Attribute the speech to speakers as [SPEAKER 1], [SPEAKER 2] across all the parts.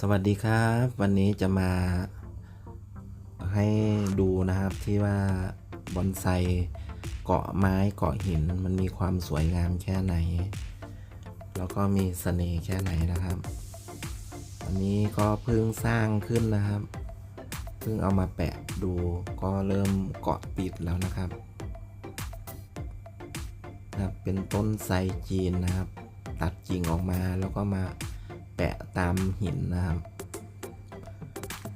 [SPEAKER 1] สวัสดีครับ วันนี้จะมาให้ดูนะครับที่ว่าบอนไซเกาะไม้เกาะหินมันมีความสวยงามแค่ไหน แล้วก็มีเสน่ห์แค่ไหนนะครับ อันนี้ก็เพิ่งสร้างขึ้นนะครับ เพิ่งเอามาแปะดูก็เริ่มเกาะติดแล้วนะครับนะครับเป็นต้นไทรจีนนะครับ ตัดกิ่งออกมาแล้วก็มา แปะตามหินนะครับ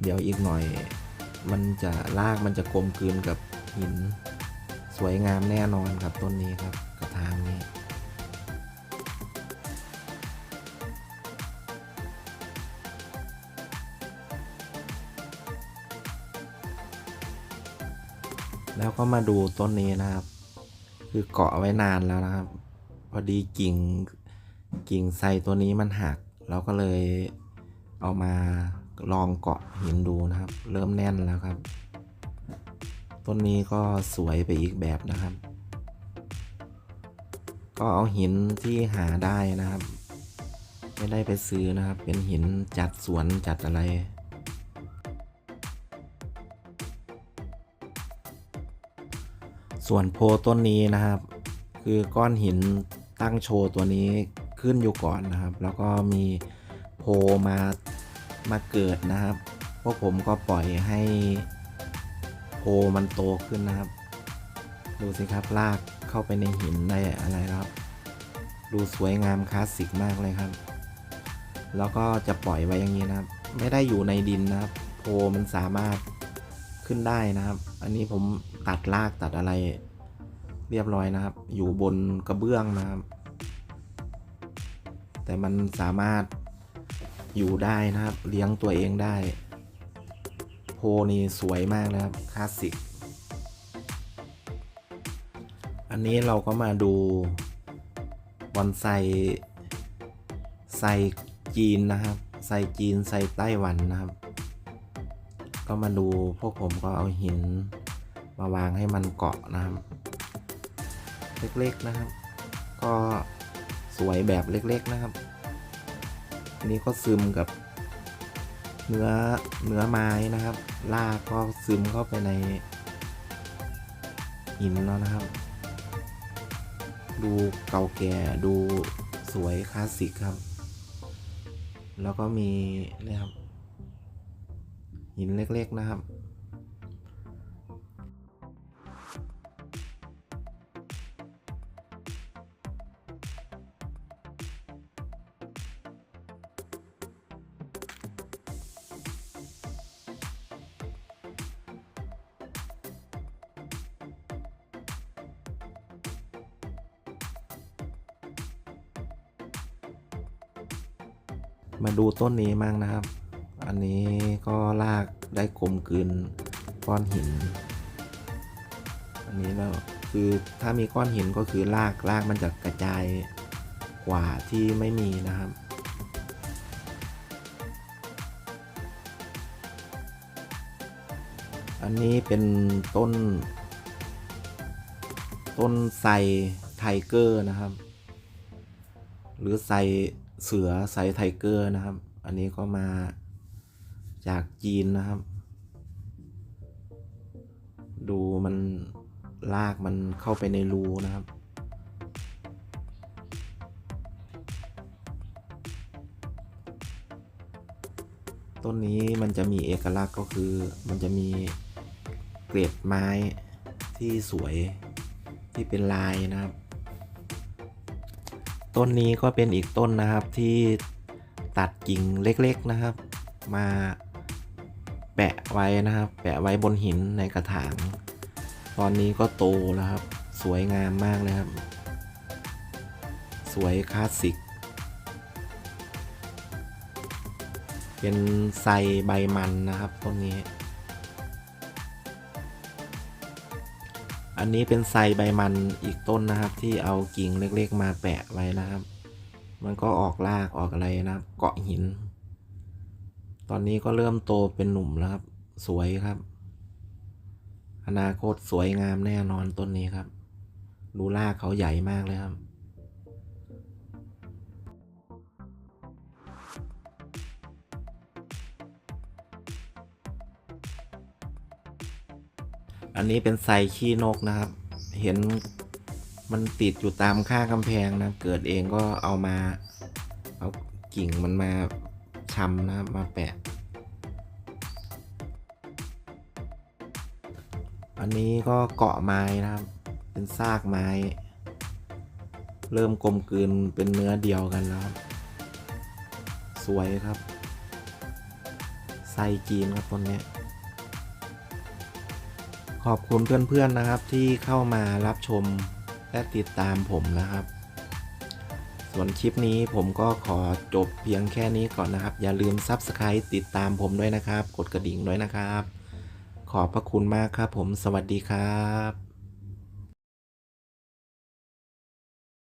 [SPEAKER 1] เดี๋ยวอีกหน่อย มันจะรากมันจะกลมกลืนกับหิน สวยงามแน่นอนครับต้นนี้ครับกระถางนี้แล้วก็มาดูต้นนี้นะครับ คือเกาะไว้นานแล้วนะครับ พอดีกิ่งกิ่งไทรตัวนี้มันหัก เราก็เลยเอามาลองเกาะหินดูนะครับ เริ่มแน่นแล้วครับ ต้นนี้ก็สวยไปอีกแบบนะครับ ก็เอาหินที่หาได้นะครับ ไม่ได้ไปซื้อนะครับ เป็นหินจัดสวนจัดอะไรส่วนโพต้นนี้นะครับ คือก้อนหินตั้งโชว์ตัวนี้ ขึ้นอยู่ก่อนนะครับ แล้วก็มีโพมามาเกิดนะครับ พวกผมก็ปล่อยให้โพมันโตขึ้นนะครับ ดูสิครับลากเข้าไปในหินได้อะไรครับ ดูสวยงามคลาสสิกมากเลยครับ แล้วก็จะปล่อยไว้อย่างนี้นะครับ ไม่ได้อยู่ในดินนะครับ โพมันสามารถขึ้นได้นะครับ อันนี้ผมตัดรากตัดอะไรเรียบร้อยนะครับ อยู่บนกระเบื้องนะครับ แต่มันสามารถอยู่ได้นะครับ เลี้ยงตัวเองได้ โพนี่สวยมากนะครับคลาสสิก อันนี้เราก็มาดูบอนไซไซจีนนะครับ ไซจีนไซไต้หวันนะครับ ก็มาดูพวกผมก็เอาหินมาวางให้มันเกาะนะครับ เล็กๆนะครับ ก็ สวยแบบเล็กๆนะครับ อันนี้ก็ซึมกับเนื้อเนื้อไม้นะครับลากก็ซึมเข้าไปในหินแล้วนะครับ ดูเก่าแก่ดูสวยคลาสสิกครับ แล้วก็มีนี่ยครับหินเล็กๆนะครับ มาดูต้นนี้มั่งนะครับ อันนี้ก็ลากได้กลมกลืนก้อนหิน อันนี้แล้วคือถ้ามีก้อนหินก็คือลากลากมันจะกระจายกว่าที่ไม่มีนะครับอันนี้เป็นต้น ต้นไทรไทเกอร์นะครับ หรือไซ เสือไซไทเกอร์นะครับ อันนี้ก็มาจากจีนนะครับ ดูมันลากมันเข้าไปในรูนะครับ ต้นนี้มันจะมีเอกลักษณ์ก็คือมันจะมีเกล็ดไม้ที่สวยที่เป็นลายนะครับ ต้นนี้ก็เป็นอีกต้นนะครับที่ตัดกิ่งเล็กๆนะครับ มาแปะไว้นะครับ แปะไว้บนหินในกระถาง ตอนนี้ก็โตแล้วครับ สวยงามมากเลยครับ สวยคลาสสิก เป็นไซใบมันนะครับต้นนี้ อันนี้เป็นไซใบมันอีกต้นนะครับ ที่เอากิ่งเล็กๆมาแปะไว้นะครับ มันก็ออกรากออกอะไรนะครับ เกาะหิน ตอนนี้ก็เริ่มโตเป็นหนุ่มแล้วครับ สวยครับ อนาคตสวยงามแน่นอนต้นนี้ครับ ดูรากเขาใหญ่มากเลยครับ อันนี้เป็นไซขี้นกนะครับ เห็นมันติดอยู่ตามข้างกำแพงนะ เกิดเองก็เอามา เอากิ่งมันมาชำนะมาแปะ อันนี้ก็เกาะไม้นะครับ เป็นซากไม้ เริ่มกลมกลืนเป็นเนื้อเดียวกันแล้ว สวยครับไซจีนครับตัวเนี้ย ขอบคุณเพื่อนๆนะครับที่เข้ามารับชมและติดตามผมนะครับ ส่วนคลิปนี้ผมก็ขอจบเพียงแค่นี้ก่อนนะครับ อย่าลืม Subscribe ติดตามผมด้วยนะครับ กดกระดิ่งด้วยนะครับ ขอบพระคุณมากครับผมสวัสดีครับ